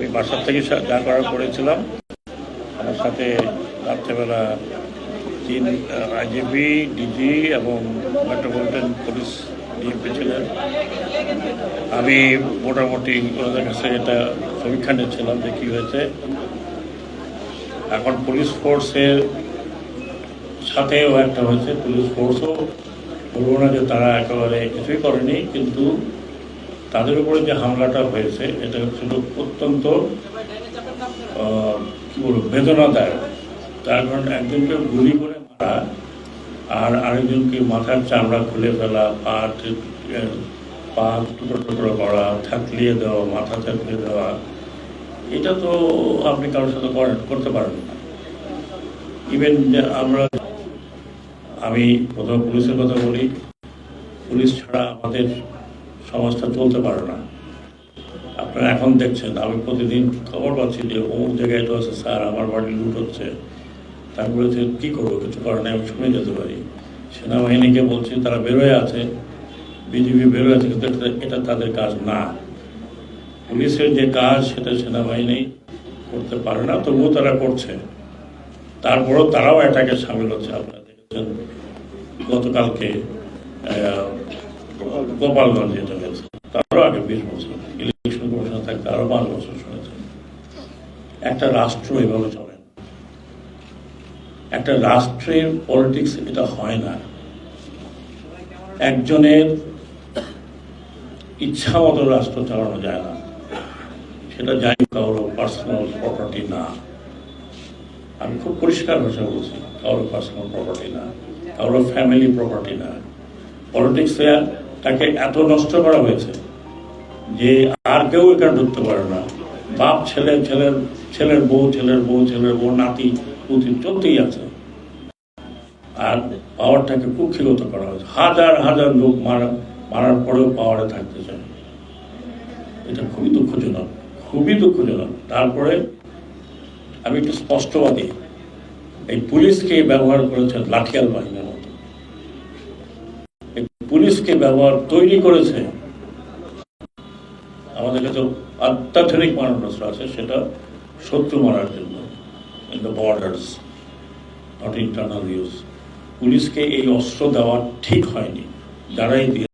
আমি বাসার থেকে যা করার করেছিলাম। আমার সাথে রাত্রেবেলা তিন আইজিপি, ডিজি এবং মেট্রোপলিটন পুলিশ ডিএমপি ছিলেন। আমি মোটামুটি ওনাদের কাছে এটা সমীক্ষা নিচ্ছিলাম যে কী হয়েছে। এখন পুলিশ ফোর্সের সাথেও একটা হয়েছে। পুলিশ ফোর্সও বলব না যে তারা একেবারে কিছুই করেনি, কিন্তু তাদের উপরে যে হামলাটা হয়েছে, এটা ছিল অত্যন্ত বলব, বেদনাদায়ক। তার কারণ একজনকে গুলি করে মারা, আর আরেকজনকে মাথার চামড়া খুলে ফেলা, পা পা টুকরো টুকরো করা, থাকলিয়ে দেওয়া, মাথা থাকলিয়ে দেওয়া, এটা তো আপনি কারোর সাথে করেন, করতে পারেন না। ইভেন আমরা, আমি প্রথম পুলিশের কথা বলি, পুলিশ ছাড়া আমাদের সমাজটা চলতে পারে না। আপনারা এখন দেখছেন, আমি প্রতিদিন খবর পাচ্ছি যে অমুক জায়গায় এটা আছে, স্যার, আমার বাড়ি লুট হচ্ছে। তারপরে যে কী করব? কিছু কারণে আমি শুনে যেতে পারি। সেনাবাহিনীকে বলছি, তারা বেরোয় আছে বিজেপি বেরোয় আছে, কিন্তু এটা- তাদের কাজ না। পুলিশের যে কাজ, সেটা সেনাবাহিনী করতে পারে না, তবুও তারা করছে। তারপরেও তারাও এটাকে সামিল হচ্ছে। আপনারা দেখেছেন গতকালকে গোপালগঞ্জে যেটা। তারও আগে বিশ বছর ইলেকশন কমিশন থাকতে, আরও পাঁচ বছর শুনেছে একটা রাষ্ট্র এভাবে চলে না। একটা রাষ্ট্রের পলিটিক্স এটা হয় না। একজনের ইচ্ছা মতো রাষ্ট্র চালানো যায় না। সেটা যাই কারও পার্সোনাল প্রপার্টি না। আমি খুব পরিষ্কার ভাষা বলছি কারোর পার্সোনাল প্রপার্টি না কারোর ফ্যামিলি প্রপার্টি না। পলিটিক্সে তাকে এত নষ্ট করা হয়েছে যে আর কেউ এখানে ঢুকতে পারে না। বাপ, ছেলে, ছেলের ছেলের বউ ছেলের বউ ছেলের বউ, নাতি, পুতি চলতেই আছে। আর পাওয়ারটাকে কুক্ষিগত করা হয়েছে। হাজার হাজার লোক মারা, মারার পরেও পাওয়ারে থাকতে চায় এটা খুবই দুঃখজনক খুবই দুঃখজনক। তারপরে আমি একটু স্পষ্টবাদী, এই পুলিশকে ব্যবহার করেছে লাঠিয়াল বাহিনীর পুলিশকে ব্যবহার তৈরি করেছে। আমাদের কাছে অত্যাধুনিক মারণাস্ত্র আছে, সেটা শত্রু মারার জন্য। In the borders not internal use পুলিশকে এই অস্ত্র দেওয়া ঠিক হয়নি। যারাই দিয়ে